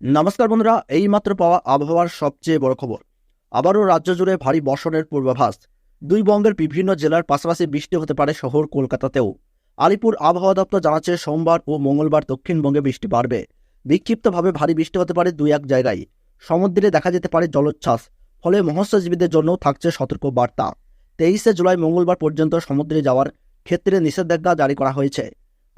নমস্কার বন্ধুরা, এইমাত্র পাওয়া আবহাওয়ার সবচেয়ে বড় খবর। আবারও রাজ্য জুড়ে ভারী বর্ষণের পূর্বাভাস। দুই বঙ্গের বিভিন্ন জেলার পাশাপাশি বৃষ্টি হতে পারে শহর কলকাতাতেও। আলিপুর আবহাওয়া দপ্তর জানাচ্ছে, সোমবার ও মঙ্গলবার দক্ষিণবঙ্গে বৃষ্টি বাড়বে। বিক্ষিপ্তভাবে ভারী বৃষ্টি হতে পারে দুই এক জায়গায়। সমুদ্রে দেখা যেতে পারে জলোচ্ছ্বাস, ফলে মৎস্যজীবীদের জন্য থাকছে সতর্ক বার্তা তেইশে জুলাই মঙ্গলবার পর্যন্ত সমুদ্রে যাওয়ার ক্ষেত্রে নিষেধাজ্ঞা জারি করা হয়েছে।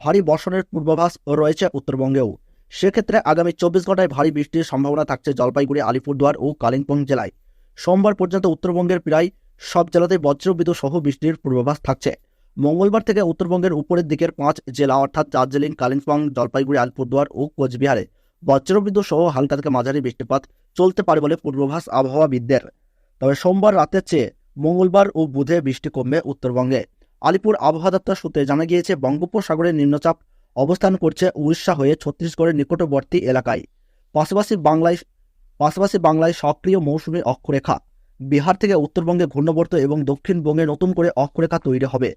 ভারী বর্ষণের পূর্বাভাস রয়েছে উত্তরবঙ্গেও। সেক্ষেত্রে আগামী চব্বিশ ঘন্টায় ভারী বৃষ্টির সম্ভাবনা থাকছে জলপাইগুড়ি, আলিপুরদুয়ার ও কালিম্পং জেলায়। সোমবার পর্যন্ত উত্তরবঙ্গের প্রায় সব জেলাতে বজ্রবিদ্যুৎ সহ বৃষ্টির পূর্বাভাস থাকছে। মঙ্গলবার থেকে উত্তরবঙ্গের উপরের দিকের পাঁচ জেলা অর্থাৎ দার্জিলিং, কালিম্পং, জলপাইগুড়ি, আলিপুরদুয়ার ও কোচবিহারে বজ্রবিদ্যুৎ সহ হালকা থেকে মাঝারি বৃষ্টিপাত চলতে পারে বলে পূর্বাভাস আবহাওয়াবিদদের। তবে সোমবার রাতের চেয়ে মঙ্গলবার ও বুধে বৃষ্টি কমবে উত্তরবঙ্গে। আলিপুর আবহাওয়া দপ্তর সূত্রে জানা গিয়েছে বঙ্গোপসাগরের নিম্নচাপ অবস্থান করছে উড়িষ্যা হয়ে ছত্তিশগড়ের নিকটবর্তী এলাকায়। পাশাপাশি বাংলায় পাশাপাশি বাংলায় সক্রিয় মৌসুমী অক্ষরেখা। বিহার থেকে উত্তরবঙ্গে ঘূর্ণবর্ত এবং দক্ষিণবঙ্গে নতুন করে অক্ষরেখা তৈরি হবে।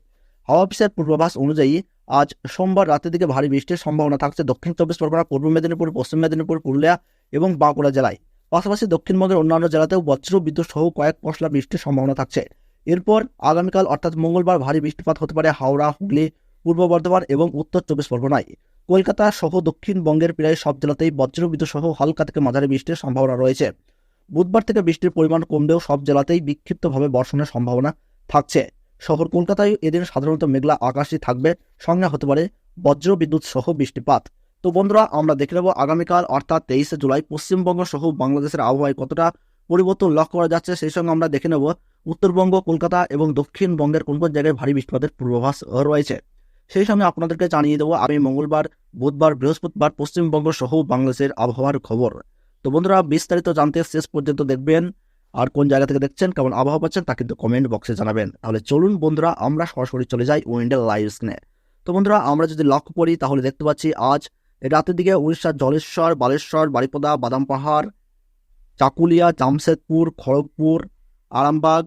হাওয়া অফিসের পূর্বাভাস অনুযায়ী, আজ সোমবার রাতের দিকে ভারী বৃষ্টির সম্ভাবনা থাকছে দক্ষিণ চব্বিশ পরগনা, পূর্ব মেদিনীপুর, পশ্চিম মেদিনীপুর, পুরুলিয়া এবং বাঁকুড়া জেলায়। পাশাপাশি দক্ষিণবঙ্গের অন্যান্য জেলাতেও বজ্র, বিদ্যুৎ সহ কয়েক পশলা বৃষ্টির সম্ভাবনা থাকছে। এরপর আগামীকাল, অর্থাৎ মঙ্গলবার, ভারী বৃষ্টিপাত হতে পারে হাওড়া, হুগলি পূর্ব বর্ধমান এবং উত্তর চব্বিশ পরগনায়। কলকাতা সহ দক্ষিণবঙ্গের প্রায় সব জেলাতেই বজ্রবিদ্যুৎ সহ হালকা থেকে মাঝারি বৃষ্টির সম্ভাবনা রয়েছে। বুধবার থেকে বৃষ্টির পরিমাণ কমলেও সব জেলাতেই বিক্ষিপ্তভাবে বর্ষণের সম্ভাবনা থাকছে। শহর কলকাতায় এদিন সাধারণত মেঘলা আকাশই থাকবে সঙ্গে হতে পারে বজ্রবিদ্যুৎ সহ বৃষ্টিপাত। তো বন্ধুরা, আমরা দেখে নেব আগামীকাল অর্থাৎ তেইশে জুলাই পশ্চিমবঙ্গ সহ বাংলাদেশের আবহাওয়ায় কতটা পরিবর্তন লক্ষ্য করা যাচ্ছে, সেই সঙ্গে আমরা দেখে নেব উত্তরবঙ্গ, কলকাতা এবং দক্ষিণবঙ্গের কোন কোন জায়গায় ভারী বৃষ্টিপাতের পূর্বাভাস রয়েছে। সেই সঙ্গে আপনাদেরকে জানিয়ে দেবো আমি মঙ্গলবার, বুধবার, বৃহস্পতিবার, পশ্চিমবঙ্গ সহ বাংলাদেশের আবহাওয়ার খবর। তো বন্ধুরা, বিস্তারিত জানতে শেষ পর্যন্ত দেখবেন। আর কোন জায়গা থেকে দেখছেন, কেমন আবহাওয়া পাচ্ছেন, তা কিন্তু কমেন্ট বক্সে জানাবেন। তাহলে চলুন বন্ধুরা, আমরা সরাসরি চলে যাই উইন্ডেল লাইভ স্ক্রিনে তো বন্ধুরা, আমরা যদি লক্ষ্য করি, তাহলে দেখতে পাচ্ছি আজ রাতের দিকে উড়িষ্যার জলেশ্বর, বালেশ্বর, বারিপদা, বাদাম পাহাড়, চাকুলিয়া, জামশেদপুর, খড়গপুর, আরামবাগ,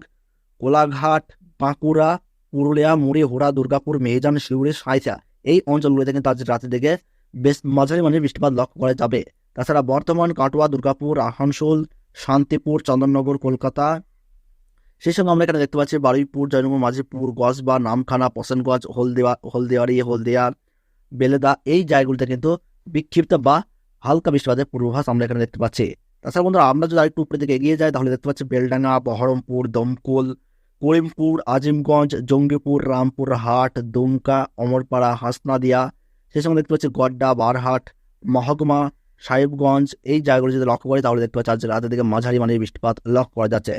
কোলাঘাট, বাঁকুড়া পুরুলিয়া, মুড়ি, হোড়া, দুর্গাপুর, মেহজান শিউড়ি সাঁইচা এই অঞ্চলগুলিতে কিন্তু আজ রাতের দিকে বেশ মাঝারি মানের বৃষ্টিপাত লক্ষ্য করা যাবে। তাছাড়া বর্তমান কাটোয়া, দুর্গাপুর, আসানসোল, শান্তিপুর, চন্দননগর, কলকাতা সেই সঙ্গে আমরা এখানে দেখতে পাচ্ছি। বারুইপুর, জয়নগর, মাঝিপুর, গজবা, নামখানা পশনগঞ্জ হলদিয়া হলদিয়ারি হলদিয়া, বেলেদা এই জায়গাগুলিতে কিন্তু বিক্ষিপ্ত বা হালকা বৃষ্টিপাতের পূর্বাভাস আমরা এখানে দেখতে পাচ্ছি। তাছাড়া বন্ধুরা, আমরা যদি আরেকটু উপরের দিকে এগিয়ে যাই, তাহলে দেখতে পাচ্ছি বেলডাঙ্গা, বহরমপুর, দমকল করিমপুর, আজিমগঞ্জ, জঙ্গিপুর, রামপুর হাট, দুমকা, অমরপাড়া, হাসনাদিয়া, সেই সঙ্গে দেখতে পাচ্ছি গড্ডা, বারহাট, মহকুমা, সাহেবগঞ্জ, এই জায়গাগুলো যদি লক্ষ্য করি তাহলে দেখতে পাচ্ছি আজ রাতের দিকে মাঝারি মানের বৃষ্টিপাত লক্ষ্য করা যাচ্ছে।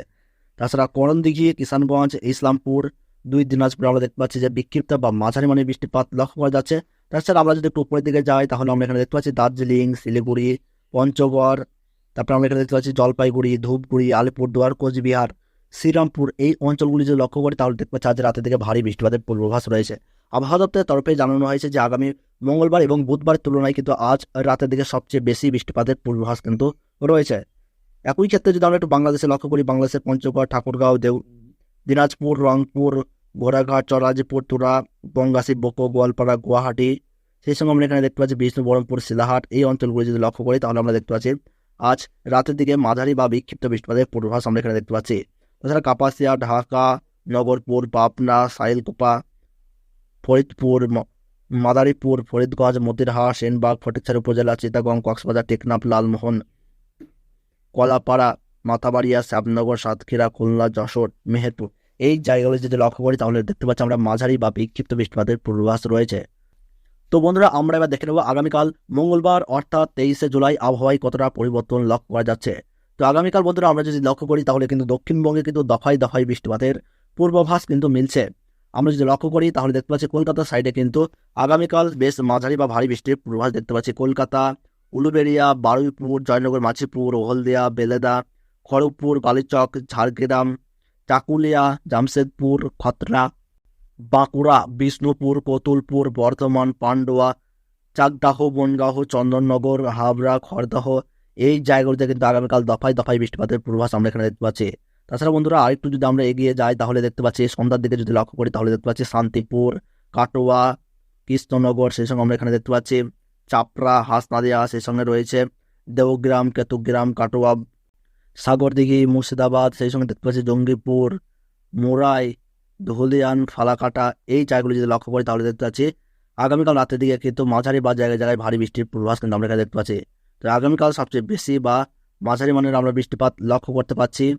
তাছাড়া করণদিঘি, কিষানগঞ্জ, ইসলামপুর, দুই দিনাজপুর আমরা দেখতে পাচ্ছি যে বিক্ষিপ্ত বা মাঝারি মানের বৃষ্টিপাত লক্ষ্য করা যাচ্ছে। তাছাড়া আমরা যদি একটু উপরের দিকে যাই তাহলে আমরা এখানে দেখতে পাচ্ছি দার্জিলিং, শিলিগুড়ি, পঞ্চগড়, তারপরে আমরা এখানে দেখতে পাচ্ছি জলপাইগুড়ি, ধূপগুড়ি, আলিপুরদুয়ার, কোচবিহার শ্রীরামপুর এই অঞ্চলগুলি যদি লক্ষ্য করি, তাহলে পাচ্ছি আজ রাতের দিকে ভারী বৃষ্টিপাতের পূর্বাভাস রয়েছে। আবহাওয়া দপ্তরের তরফে জানানো হয়েছে যে, আগামী মঙ্গলবার এবং বুধবারের তুলনায় কিন্তু আজ রাতের দিকে সবচেয়ে বেশি বৃষ্টিপাতের পূর্বাভাস কিন্তু রয়েছে। একই ক্ষেত্রে যদি আমরা একটু বাংলাদেশে লক্ষ্য করি, বাংলাদেশের পঞ্চগড়, ঠাকুরগাঁও, দেউ, দিনাজপুর, রংপুর, ঘোড়াঘাট চরাজিপুর তুরা বঙ্গাসী বকো, গোয়ালপাড়া, গুয়াহাটি, সেই সঙ্গে আমরা এখানে দেখতে পাচ্ছি বিষ্ণু, বহরমপুর, শিলাহাট, এই অঞ্চলগুলি যদি লক্ষ্য করি, তাহলে আমরা দেখতে পাচ্ছি আজ রাতের দিকে মাঝারি বা বিক্ষিপ্ত বৃষ্টিপাতের পূর্বাভাস আমরা এখানে দেখতে পাচ্ছি। তাছাড়া কাপাসিয়া, ঢাকা, নগরপুর, পাবনা, সাইলকোপা, ফরিদপুর মাদারীপুর, ফরিদগঞ্জ, মতিরহাট, সেনবাগ ফটিকছড়ি উপজেলা চিতাগং কক্সবাজার, টেকনাফ, লালমোহন, কলাপাড়া, মাথাবাড়িয়া, শ্যামনগর, সাতক্ষীরা, খুলনা, যশোর, মেহেরপুর। এই জায়গাগুলো যদি লক্ষ্য করি, তাহলে দেখতে পাচ্ছি আমরা মাঝারি বা বিক্ষিপ্ত বৃষ্টিপাতের পূর্বাভাস রয়েছে। তো বন্ধুরা, আমরা এবার দেখে নেব আগামীকাল মঙ্গলবার, অর্থাৎ তেইশে জুলাই, আবহাওয়ায় কতটা পরিবর্তন লক্ষ্য করা যাচ্ছে। তো আগামীকাল বন্ধুরা আমরা যদি লক্ষ্য করি, তাহলে কিন্তু দক্ষিণবঙ্গে কিন্তু দফায় দফায় বৃষ্টিপাতের পূর্বাভাস কিন্তু মিলছে। আমরা যদি লক্ষ্য করি, তাহলে দেখতে পাচ্ছি কলকাতার সাইডে কিন্তু আগামীকাল বেশ মাঝারি বা ভারী বৃষ্টির পূর্বাভাস দেখতে পাচ্ছি। কলকাতা, উলুবেড়িয়া, বারুইপুর, জয়নগর মাছিপুর হলদিয়া, বেলেদা, খড়গপুর বালিচক ঝাড়গ্রাম, চাকুলিয়া, জামশেদপুর, খতরা, বাঁকুড়া, বিষ্ণুপুর, কতুলপুর, বর্ধমান, পান্ডুয়া, চাকদাহ বনগাহ চন্দননগর, হাবড়া, খড়দাহ এই জায়গাগুলিতে কিন্তু আগামীকাল দফায় দফায় বৃষ্টিপাতের পূর্বাভাস আমরা এখানে দেখতে পাচ্ছি। তাছাড়া বন্ধুরা, আরেকটু যদি আমরা এগিয়ে যাই, তাহলে দেখতে পাচ্ছি সন্ধ্যার দিকে যদি লক্ষ্য করি, তাহলে দেখতে পাচ্ছি শান্তিপুর, কাটোয়া, কৃষ্ণনগর, সেই সঙ্গে আমরা এখানে দেখতে পাচ্ছি চাপড়া, হাসনাদিয়া, সেই সঙ্গে রয়েছে দেওগ্রাম, কেতুগ্রাম, কাটোয়া, সাগরদিঘি, মুর্শিদাবাদ, সেই সঙ্গে দেখতে পাচ্ছি জঙ্গিপুর, মোরাই, ধুলিয়ান, ফালাকাটা, এই জায়গাগুলো যদি লক্ষ্য করি, তাহলে দেখতে পাচ্ছি আগামীকাল রাতের দিকে কিন্তু মাঝারি বা জায়গায় জায়গায় ভারী বৃষ্টির পূর্বাভাস কিন্তু আমরা এখানে দেখতে পাচ্ছি। আগামীকাল সবচেয়ে বেশি বা মাঝারি মানের আমরা বৃষ্টিপাত লক্ষ্য করতে পাচ্ছি।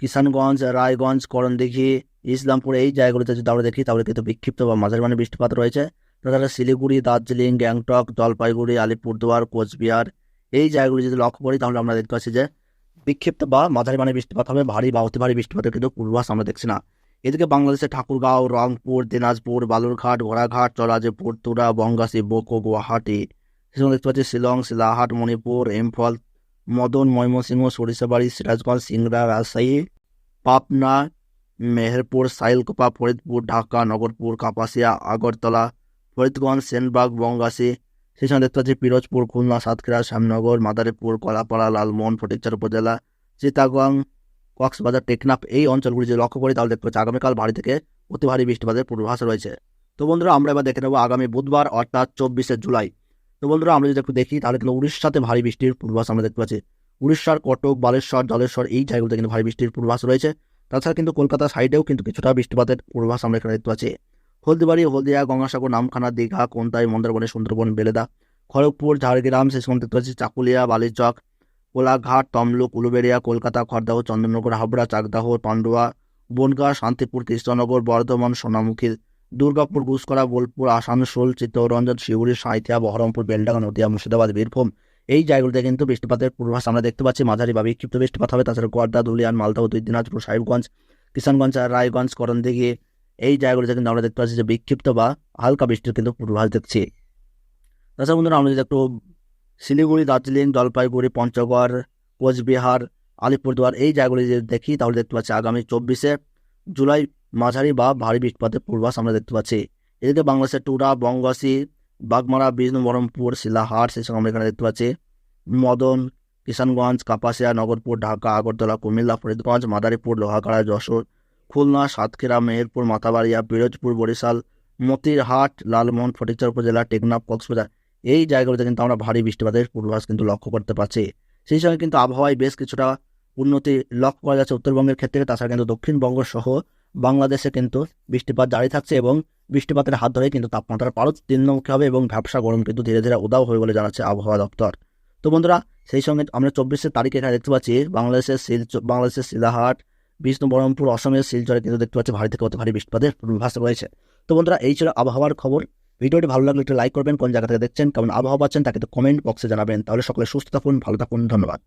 কিষানগঞ্জ, রায়গঞ্জ, করণদিঘি, ইসলামপুর এই জায়গাগুলোতে যদি আমরা দেখি, তাহলে কিন্তু বিক্ষিপ্ত বা মাঝারি মানের বৃষ্টিপাত রয়েছে। তাছাড়া শিলিগুড়ি, দার্জিলিং, গ্যাংটক, জলপাইগুড়ি, আলিপুরদুয়ার, কোচবিহার এই জায়গাগুলো যদি লক্ষ্য করি, তাহলে আমরা দেখতে পাচ্ছি যে বিক্ষিপ্ত বা মাঝারি মানের বৃষ্টিপাত হবে। ভারী বা অতি ভারী বৃষ্টিপাতের কিন্তু পূর্বাভাস আমরা দেখছি না। এদিকে বাংলাদেশের ঠাকুরগাঁও, রংপুর, দিনাজপুর, বালুরঘাট, ঘোড়াঘাট চরাজিপুর তুরা বঙ্গাসী বোকো, গুয়াহাটি সেখানে দেখতে পাচ্ছি শিলং, শিলাহাট, মণিপুর ইম্ফল মদন, ময়মনসিংহ, সরিষাবাড়ি, সিরাজগঞ্জ, সিংড়া, রাজশাহী, পাবনা, মেহেরপুর, সাইলকোপা, ফরিদপুর, ঢাকা, নগরপুর, কাপাসিয়া, আগরতলা, ফরিদগঞ্জ, সেনবাগ বঙ্গাসী সেখানে দেখতে পাচ্ছি পিরোজপুর, খুলনা, সাতক্ষীরা, শ্যামনগর, মাদারীপুর, কলাপাড়া, লালমোহন ফটিকচার উপজেলা চিতাগং কক্সবাজার, টেকনাফ এই অঞ্চলগুলি যদি লক্ষ্য করি তাহলে দেখতে পাচ্ছি আগামীকাল ভারী থেকে অতি ভারী বৃষ্টিপাতের পূর্বাভাস রয়েছে। তো বন্ধুরা, আমরা এবার দেখে নেব আগামী বুধবার, অর্থাৎ চব্বিশে জুলাই। তো বন্ধুরা, আমরা যদি একটু দেখি, তাহলে কিন্তু উড়িষ্যাতে ভারী বৃষ্টির পূর্বাভাস আমরা দেখতে পাচ্ছি। উড়িষ্যার কটক, বালেশ্বর, জলেশ্বর, এই জায়গাগুলোতে কিন্তু ভারী বৃষ্টির পূর্বাভাস রয়েছে। তাছাড়া কিন্তু কলকাতা সাইডেও কিন্তু কিছুটা বৃষ্টিপাতের পূর্বাভাস আমরা এখানে দেখতে পাচ্ছি। হলদিবাড়ি, হলদিয়া, গঙ্গাসাগর, নামখানা, দীঘা, কোনতাই মন্দারবনে সুন্দরবন, বেলেদা, খড়গপুর, ঝাড়গ্রাম সে সময় দেখতে পাচ্ছি। চাকুলিয়া বালিরচক কোলাঘাট, তমলুক, উলুবেড়িয়া, কলকাতা খড়দাহ চন্দননগর হাবড়া, চাকদাহ, পান্ডুয়া, বনগাঁ, শান্তিপুর, কৃষ্ণনগর, বর্ধমান, সোনামুখী দুর্গাপুর গুসকরা বোলপুর আসানসোল চিত্তরঞ্জন শিউড়ি সাঁইথিয়া, বহরমপুর, বেলডাঙ্গা, নদিয়া, মুর্শিদাবাদ, বীরভূম। এই জায়গাগুলোতে কিন্তু বৃষ্টিপাতের পূর্বাভাস আমরা দেখতে পাচ্ছি। মাঝারি বা বিক্ষিপ্ত বৃষ্টিপাত হবে। তাছাড়া গোয়ার্দা দুলিয়ান, মালদহ দুই দিনাজপুর সাহেবগঞ্জ, কিষানগঞ্জ আর রায়গঞ্জ, করণদিঘি, এই জায়গাগুলোতে কিন্তু আমরা দেখতে পাচ্ছি যে বিক্ষিপ্ত বা হালকা বৃষ্টির কিন্তু পূর্বাভাস দেখছি তাছাড়া বন্ধুরা, আমরা যদি একটু শিলিগুড়ি, দার্জিলিং, জলপাইগুড়ি, পঞ্চগড়, কোচবিহার, আলিপুরদুয়ার এই জায়গাগুলি যদি দেখি, তাহলে দেখতে পাচ্ছি আগামী চব্বিশে জুলাই মাঝারি বা ভারী বৃষ্টিপাতের পূর্বাস আমরা দেখতে পাচ্ছি। এদিকে বাংলাদেশের টুরা বঙ্গাসী বাগমারা বিষ্ণু বহরমপুর শিলাহাট সঙ্গে আমরা এখানে দেখতে পাচ্ছি। মদন, কিষানগঞ্জ, কাপাসিয়া, নগরপুর, ঢাকা, আগরতলা, কুমিল্লা, ফরিদগঞ্জ, মাদারীপুর লোহাগাড়া যশোর, খুলনা, সাতক্ষীরা, মেহেরপুর মাতাবাড়িয়া পিরোজপুর, বরিশাল, মতিরহাট, লালমোহন, ফটিকচার উপজেলা, টেকনাফ, কক্সবাজার। এই জায়গাগুলোতে কিন্তু আমরা ভারী বৃষ্টিপাতের পূর্বাভাস কিন্তু লক্ষ্য করতে পারছি সেই সঙ্গে কিন্তু আবহাওয়ায় বেশ কিছুটা উন্নতি লক্ষ্য করা যাচ্ছে উত্তরবঙ্গের ক্ষেত্রে। তাছাড়া কিন্তু দক্ষিণবঙ্গ সহ বাংলাদেশে কিন্তু বৃষ্টিপাত জারি থাকছে এবং বৃষ্টিপাতের হাত ধরে কিন্তু তাপমাত্রার পারো তির্নমুখী হবে এবং ব্যবসা গরম কিন্তু ধীরে ধীরে উদাও হবে বলে জানাচ্ছে আবহাওয়া দপ্তর। তো বন্ধুরা, সেই সঙ্গে আমরা চব্বিশে তারিখে এখানে দেখতে পাচ্ছি বাংলাদেশের শিল বাংলাদেশের শিলাহাট বিষ্ণু বহরমপুর, অসমের শিলচরে কিন্তু দেখতে পাচ্ছি ভারী থেকে অত ভারী বৃষ্টিপাতের পূর্বাভাস রয়েছে। তো বন্ধুরা, এই ছিল আবহাওয়ার খবর। ভিডিওটি ভালো লাগলে একটু লাইক করবেন, কোন জায়গা থেকে দেখছেন, কেমন আবহাওয়া পাচ্ছেন তাকে তো কমেন্ট বক্সে জানাবেন। তাহলে সকলে সুস্থ থাকুন, ভালো থাকুন, ধন্যবাদ।